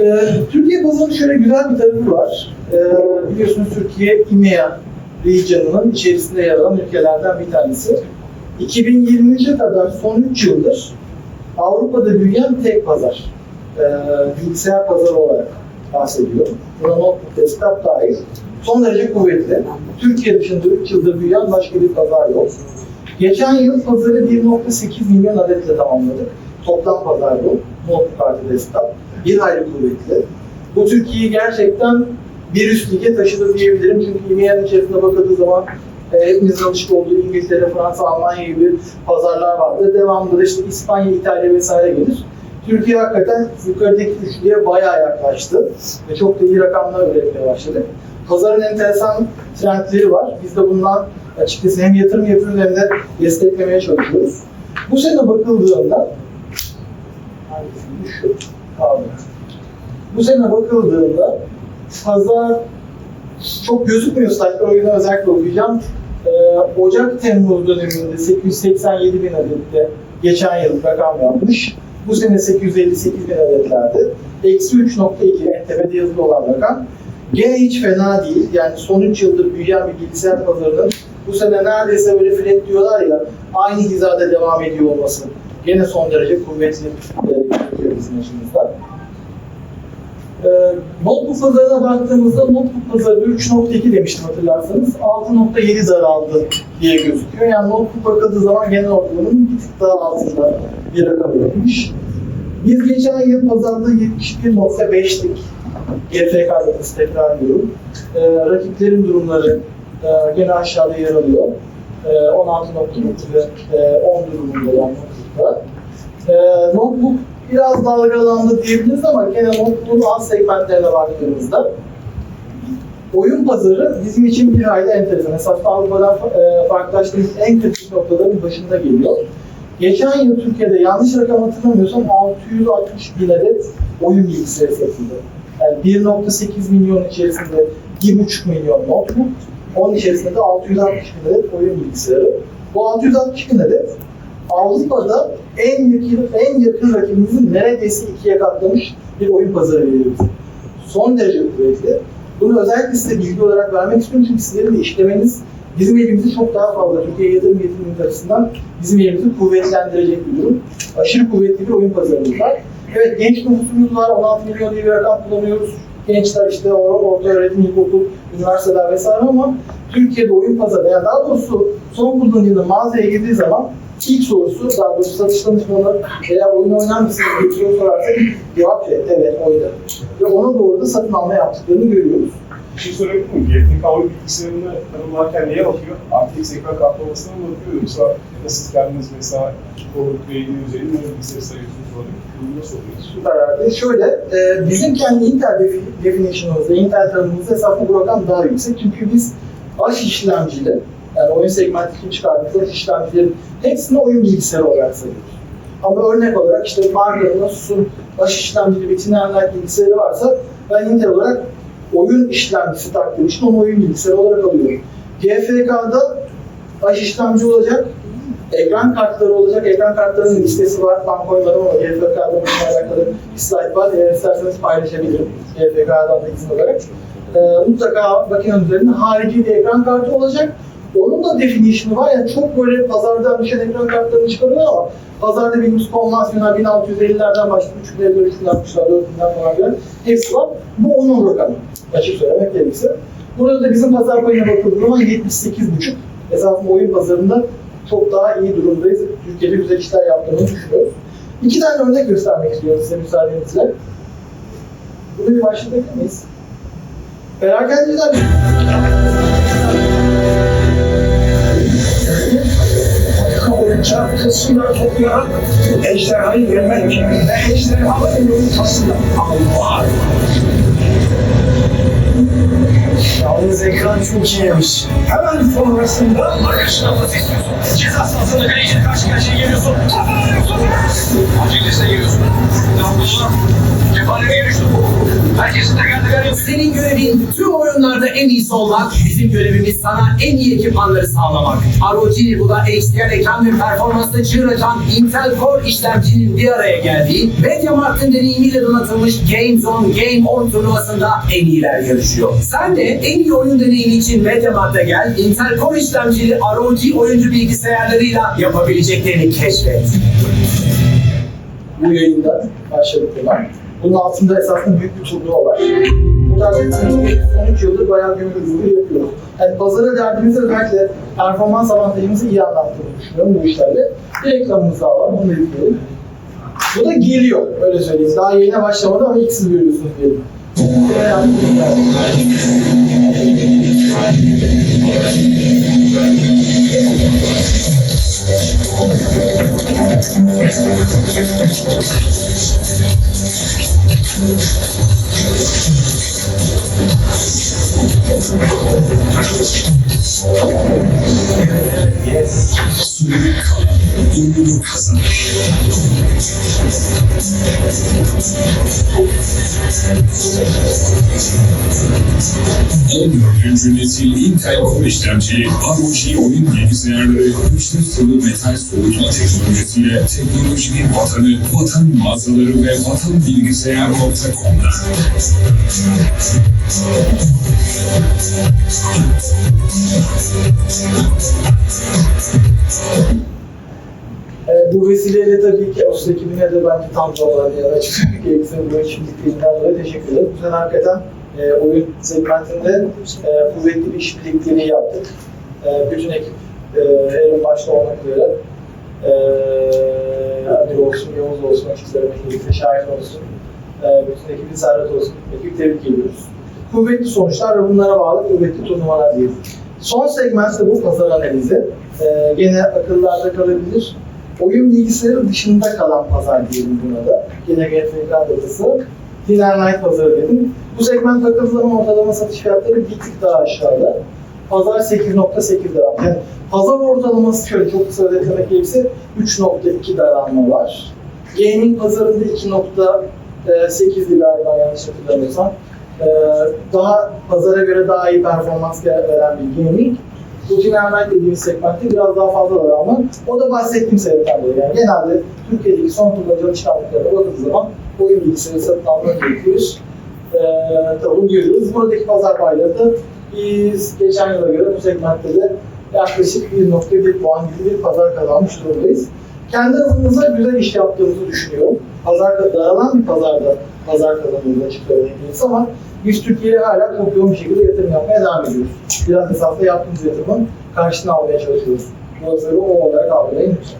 Ee, Türkiye pazarının şöyle güzel bir tarafı var. Ee, biliyorsunuz Türkiye IMEA region'ının içerisinde yer alan ülkelerden bir tanesi. 2023'e kadar son 3 yıldır Avrupa'da büyüyen tek pazar. Ee, bilgisayar pazarı olarak bahsediyorum. Buna notebook, desktop dahil. Son derece kuvvetli. Türkiye dışında 3 yıldır büyüyen başka bir pazar yok. Geçen yıl pazarı 1.8 milyon adetle tamamladık. Toplam pazar bu. Notebook artı desktop. Bir hayli kuvvetli. Bu Türkiye'yi gerçekten bir üst lige taşıdı diyebilirim. Çünkü İMEA'nın içerisinde bakıldığı zaman e, hepimizin alışık olduğu İngiltere, Fransa, Almanya gibi pazarlar vardı. Devamında da işte İspanya, İtalya vesaire gelir. Türkiye hakikaten yukarıdaki üçlüye bayağı yaklaştı ve çok da iyi rakamlar üretmeye başladık. Pazarın enteresan trendleri var. Biz de bundan açıkçası hem yatırım yapıyoruz hem de desteklemeye çalışıyoruz. Bu sene bakıldığında? Şu. Pardon. Bu sene bakıldığında pazar çok gözükmüyor slaytlar o yüzden özellikle okuyacağım. Ee, Ocak-Temmuz döneminde 887 bin adette geçen yıl rakam yapmış. Bu sene 858 bin adetlerdi. Eksi 3.2 en tepede yazılı olan rakam. Gene hiç fena değil. Yani son 3 yıldır büyüyen bir bilgisayar pazarının bu sene neredeyse böyle flat diyorlar ya aynı hizada devam ediyor olması. Gene son derece kuvvetli e, gözüküyor bizim açımızdan. E, notebook pazarına baktığımızda notebook pazarı 3.2 demiştim hatırlarsanız 6.7 daraldı diye gözüküyor. Yani notebook bakıldığı zaman genel ortalamanın bir tık daha altında bir rakam yapmış. Biz geçen yıl pazarda 71.5'lik GFK datası tekrar diyorum. E, rakiplerin durumları e, gene aşağıda yer alıyor. E, 16.9 ve e, 10 durumunda olan notebook'ta. E, notebook biraz dalgalandı diyebiliriz ama gene notebook'un alt segmentlerine baktığımızda oyun pazarı bizim için bir hayli enteresan. Esasında Avrupa'dan e, farklılaştığımız en kritik noktaların başında geliyor. Geçen yıl Türkiye'de yanlış rakam hatırlamıyorsam 660 bin adet oyun bilgisayarı satıldı. Yani 1.8 milyon içerisinde 1.5 milyon notebook, onun içerisinde de 660 bin adet oyun bilgisayarı. Bu 660 bin adet Avrupa'da en yakın, en yakın rakibimizin neredeyse ikiye katlamış bir oyun pazarı veriyor. Son derece kuvvetli. Bunu özellikle size bilgi olarak vermek istiyorum çünkü sizlerin de işlemeniz bizim elimizi çok daha fazla Türkiye yatırım yatırımcı açısından bizim elimizi kuvvetlendirecek bir durum. Aşırı kuvvetli bir oyun pazarımız var. Evet genç nüfusumuz var, 16 milyon diye bir rakam kullanıyoruz. Gençler işte or- orta öğretim, ilkokul, üniversiteler vesaire ama Türkiye'de oyun pazarı, yani daha doğrusu son kullanıcının mağazaya girdiği zaman ilk sorusu, daha doğrusu satış danışmanı veya oyun oynar mısınız diye soru sorarsak cevap evet, evet oydu. Ve ona doğru da satın alma yaptıklarını görüyoruz. Bir şey sorabilir miyim? GFK oyun bilgisayarını tanımlarken neye bakıyor? RTX ekran kaplamasına mı bakıyor? Yoksa siz kendiniz mesela Cobalt Bey'in üzerinde mi bilgisayarı sayıyorsunuz? Bunu nasıl oluyor? Kararda şöyle, e, bizim kendi Intel defi- definition'ımızda, Intel tanımımızda bu rakam daha yüksek. Çünkü biz aş işlemcili, yani oyun segmenti kim çıkardığı aş işlemcilerin hepsini oyun bilgisayarı olarak sayıyoruz. Ama örnek olarak işte markanın, Asus'un aş işlemcili bir Tinerlite bilgisayarı varsa ben Intel olarak oyun işlemcisi taktığım için onu oyun bilgisayarı olarak alıyorum. GFK'da aş işlemci olacak, ekran kartları olacak. Ekran kartlarının listesi var. Tam koymadım ama GFK'da bununla alakalı bir slide var. Eğer isterseniz paylaşabilirim. GFK'dan da izin olarak. Ee, mutlaka makinenin üzerinde harici bir ekran kartı olacak. Onun da definition'ı var. Yani çok böyle pazardan düşen ekran kartlarını çıkarıyor ama pazarda bildiğimiz konvansiyonel 1650'lerden başlayıp 3050'ler, 3060'lar, 4000'ler falan filan hepsi var. Bu onun rakamı. Açık söylemek gerekirse. Burada da bizim pazar payına bakıldığı zaman 78,5. Esasında oyun pazarında çok daha iyi durumdayız. Türkiye'de güzel işler yaptığımızı düşünüyoruz. İki tane örnek göstermek istiyorum size müsaadenizle. Bunu bir başlayabilir miyiz? Perakendeciler Çarpısıyla toplayarak ejderhayı yemek ve ejderhanın yumurtasını almak. Yalnız ekran çok iyiymiş. Hemen sonrasında arkadaşına pozisyonu. Ceza sahasında kaleciyle karşı karşıya geliyorsun. Kafana yoksun. Acil liste geliyorsun. Yalnız cephane bir düştü. Herkesin teker teker yapıyor. Senin görevin tüm oyunlarda en iyisi olmak. Bizim görevimiz sana en iyi ekipmanları sağlamak. ROG bu da HDR ekran ve performansta çığır Intel Core işlemcinin bir araya geldiği MediaMarkt'ın deneyimiyle donatılmış Game Zone Game On turnuvasında en iyiler yarışıyor. Sen de en iyi oyun deneyimi için MediaMarkt'a gel. Intel Core işlemcili ROG oyuncu bilgisayarlarıyla yapabileceklerini keşfet. bu yayında başladık buna. Bunun altında esasında büyük bir turnuva var. Bu tarz etkinlikleri 13 yıldır bayağı gönül hızlı yapıyoruz. Yani pazara derdimizi özellikle performans avantajımızı iyi anlattığını düşünüyorum bu işlerle. Bir reklamımız daha var, onu da yükleyelim. Bu da geliyor, öyle söyleyeyim. Daha yayına başlamadı ama ilk siz görüyorsunuz diyelim. Yani, Yes. 14. nesil Intel Core işlemci, Aroji oyun bilgisayarları, güçlü sıvı metal soğutma teknolojisiyle teknolojinin vatanı, vatan mağazaları ve vatan bilgisayar.com'da. Thank you bu vesileyle tabii ki Asus ekibine de bence tam zamanı ya da açıkçası gerekirse bu işbirliklerinden dolayı teşekkür ederim. Bu sene hakikaten e, oyun segmentinde e, kuvvetli bir işbirlikleri yaptık. E, bütün ekip, e, Aaron başta olmak üzere e, Amir olsun, Yavuz olsun, açık söylemek gerekirse olsun, e, bütün ekibin Serhat olsun, ekip tebrik ediyoruz. Kuvvetli sonuçlar ve bunlara bağlı kuvvetli turnuvalar diyelim. Son segment de bu pazar analizi. E, gene akıllarda kalabilir. Oyun bilgisayarı dışında kalan pazar diyelim buna da. Yine GFK datası. Dinner Night pazarı dedim. Bu segment akıllı zaman ortalama satış fiyatları bir tık daha aşağıda. Pazar 8.8 lira. Yani pazar ortalaması şöyle çok kısa özetlemek gerekirse 3.2 daralma var. Gaming pazarında 2.8 galiba yanlış hatırlamıyorsam. Ee, daha pazara göre daha iyi performans veren bir gaming. Bu Dinner dediğimiz segmentte biraz daha fazla var ama o da bahsettiğim sebepten dolayı. Yani genelde Türkiye'deki son kullanıcı alışkanlıklarına bakıldığı zaman oyun bilgisayarı satın almak gerekiyoruz. Ee, tabii görüyoruz. Buradaki pazar payları da biz geçen yıla göre bu segmentte de yaklaşık 1.1 puan gibi bir pazar kazanmış durumdayız. Kendi hızımıza güzel iş yaptığımızı düşünüyorum. Pazar daralan bir pazarda pazar kazanıyoruz açık söyleyebiliriz ama biz Türkiye'ye hala çok yoğun bir şekilde yatırım yapmaya devam ediyoruz. Biraz hesapta yaptığımız yatırımın karşılığını almaya çalışıyoruz. Bu hazırı o olarak algılayın lütfen.